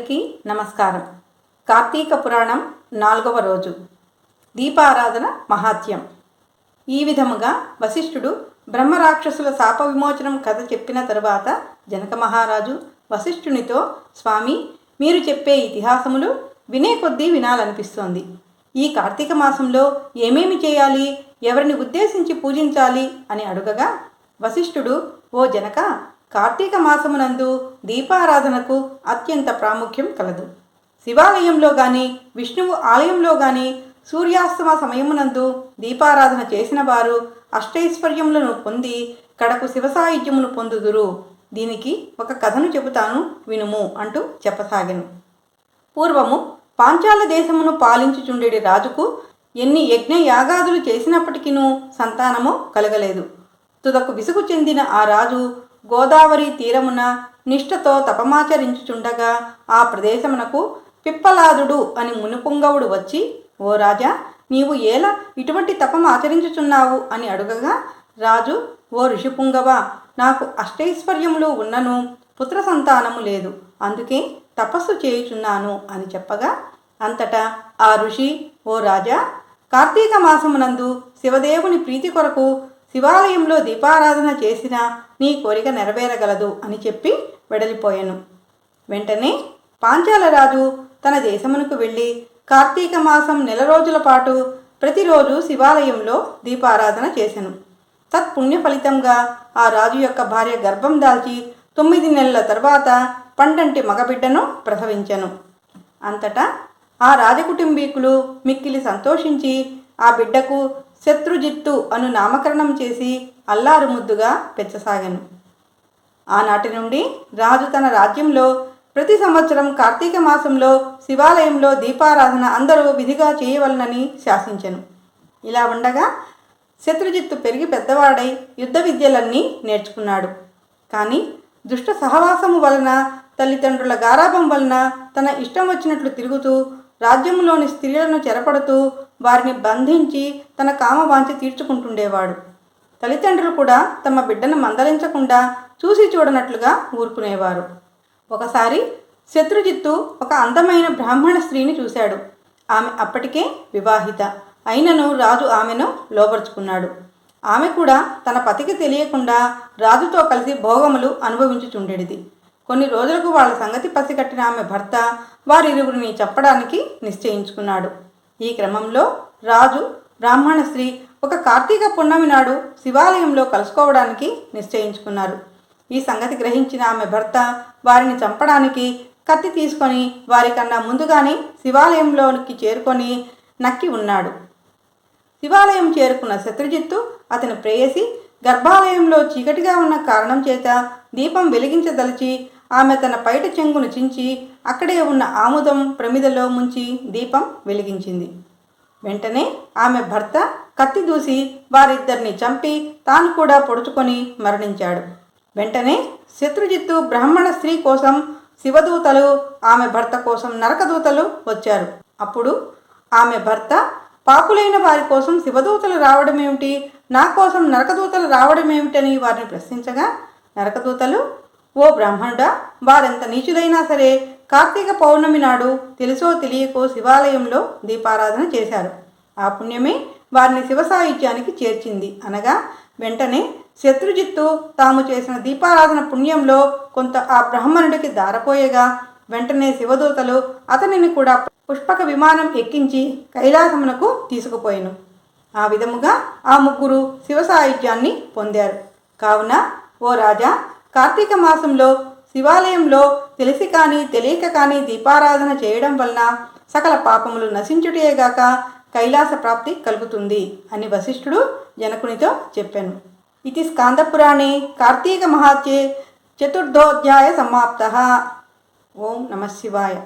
అందరికీ నమస్కారం. కార్తీక పురాణం నాలుగవ రోజు. దీపారాధన మహాత్యం ఈ విధముగా వశిష్ఠుడు బ్రహ్మరాక్షసుల శాప విమోచనం కథ చెప్పిన తరువాత జనక మహారాజు వశిష్ఠునితో స్వామి మీరు చెప్పే ఇతిహాసములు వినే కొద్దీ వినాలనిపిస్తోంది. ఈ కార్తీక మాసంలో ఏమేమి చేయాలి? ఎవరిని ఉద్దేశించి పూజించాలి? అని అడుగగా వశిష్ఠుడు ఓ జనక కార్తీక మాసమునందు దీపారాధనకు అత్యంత ప్రాముఖ్యం కలదు. శివాలయంలో కానీ విష్ణువు ఆలయంలో కానీ సూర్యాస్తమ సమయమునందు దీపారాధన చేసిన వారు అష్టైశ్వర్యములను పొంది కడకు శివసాహిత్యమును పొందుదురు. దీనికి ఒక కథను చెబుతాను వినుము అంటూ చెప్పసాగాను. పూర్వము పాంచాల దేశమును పాలించుచుండెడి రాజుకు ఎన్ని యజ్ఞ యాగాదులు చేసినప్పటికీనూ సంతానము కలగలేదు. తుదకు విసుగు చెందిన ఆ రాజు గోదావరి తీరమున నిష్ఠతో తపమాచరించుచుండగా ఆ ప్రదేశమునకు పిప్పలాదుడు అని మునుపుంగవుడు వచ్చి ఓ రాజా నీవు ఎలా ఇటువంటి తపం ఆచరించుచున్నావు? అని అడుగగా రాజు ఓ ఋషిపుంగవ నాకు అష్టైశ్వర్యములు ఉన్నను పుత్ర సంతానము లేదు అందుకే తపస్సు చేయుచున్నాను అని చెప్పగా అంతటా ఆ ఋషి ఓ రాజా కార్తీక మాసమునందు శివదేవుని ప్రీతి కొరకు శివాలయంలో దీపారాధన చేసిన నీ కోరిక నెరవేరగలదు అని చెప్పి వెడలిపోయాను. వెంటనే పాంచాల రాజు తన దేశమునకు వెళ్ళి కార్తీక మాసం నెల రోజుల పాటు ప్రతిరోజు శివాలయంలో దీపారాధన చేసెను. తత్పుణ్య ఫలితంగా ఆ రాజు యొక్క భార్య గర్భం దాల్చి తొమ్మిది నెలల తర్వాత పండంటి మగబిడ్డను ప్రసవించెను. అంతటా ఆ రాజకుటుంబీకులు మిక్కిలి సంతోషించి ఆ బిడ్డకు శత్రుజిత్తు అను నామకరణం చేసి అల్లారు ముద్దుగా పెంచసాగాను. ఆనాటి నుండి రాజు తన రాజ్యంలో ప్రతి సంవత్సరం కార్తీక మాసంలో శివాలయంలో దీపారాధన అందరూ విధిగా చేయవలనని శాసించను. ఇలా ఉండగా శత్రుజిత్తు పెరిగి పెద్దవాడై యుద్ధ విద్యలన్నీ నేర్చుకున్నాడు. కానీ దుష్ట సహవాసము వలన తల్లిదండ్రుల గారాభం వలన తన ఇష్టం వచ్చినట్లు తిరుగుతూ రాజ్యంలోని స్త్రీలను చెరపడుతూ వారిని బంధించి తన కామవాంఛ తీర్చుకుంటుండేవాడు. తల్లిదండ్రులు కూడా తమ బిడ్డను మందలించకుండా చూసి చూడనట్లుగా ఊరుకునేవారు. ఒకసారి శత్రుజిత్తు ఒక అందమైన బ్రాహ్మణ స్త్రీని చూశాడు. ఆమె అప్పటికే వివాహిత. అయినను రాజు ఆమెను లోపరుచుకున్నాడు ఆమె కూడా తన పతికి తెలియకుండా రాజుతో కలిసి భోగములు అనుభవించుచుండేది. కొన్ని రోజులకు వాళ్ళ సంగతి పసిగట్టిన ఆమె భర్త వారిరువురిని చెప్పడానికి నిశ్చయించుకున్నాడు. ఈ క్రమంలో రాజు బ్రాహ్మణ స్త్రీ ఒక కార్తీక పున్నమి నాడు శివాలయంలో కలుసుకోవడానికి నిశ్చయించుకున్నారు. ఈ సంగతి గ్రహించిన ఆమె భర్త వారిని చంపడానికి కత్తి తీసుకొని వారికన్నా ముందుగానే శివాలయంలోనికి చేరుకొని నక్కి ఉన్నాడు. శివాలయం చేరుకున్న శత్రుజిత్తు అతను ప్రేయసి గర్భాలయంలో చీకటిగా ఉన్న కారణం చేత దీపం వెలిగించదలిచి ఆమె తన పైట చెంగును చించి అక్కడే ఉన్న ఆముదం ప్రమిదలో ముంచి దీపం వెలిగించింది. వెంటనే ఆమె భర్త కత్తి దూసి వారిద్దరిని చంపి తాను కూడా పొడుచుకొని మరణించాడు. వెంటనే శత్రుజిత్తు బ్రాహ్మణ స్త్రీ కోసం శివదూతలు ఆమె భర్త కోసం నరకదూతలు వచ్చారు. అప్పుడు ఆమె భర్త పాపులైన వారి కోసం శివదూతలు రావడం ఏమిటి నా కోసం నరకదూతలు రావడం ఏమిటని వారిని ప్రశ్నించగా నరకదూతలు ఓ బ్రాహ్మణుడా వారెంత నీచులైనా సరే కార్తీక పౌర్ణమి నాడు తెలుసో తెలియకో శివాలయంలో దీపారాధన చేశారు. ఆ పుణ్యమే వారిని శివసాహిత్యానికి చేర్చింది. అనగా వెంటనే శత్రుజిత్తు తాము చేసిన దీపారాధన పుణ్యంలో కొంత ఆ బ్రాహ్మణుడికి దారపోయగా వెంటనే శివదూతలు అతనిని కూడా పుష్పక విమానం ఎక్కించి కైలాసమునకు తీసుకుపోయాను. ఆ విధముగా ఆ ముగ్గురు శివ సాహిత్యాన్ని పొందారు. కావున ఓ రాజా కార్తీక మాసంలో శివాలయంలో తెలిసి కానీ తెలియక కానీ దీపారాధన చేయడం వలన సకల పాపములు నశించుటేగాక కైలాస ప్రాప్తి కలుగుతుంది అని వశిష్ఠుడు జనకునితో చెప్పాను. ఇది స్కాందపురాణే కార్తీక మహాత్యే చతుర్థోధ్యాయ సమాప్త. ఓం నమ శివాయ.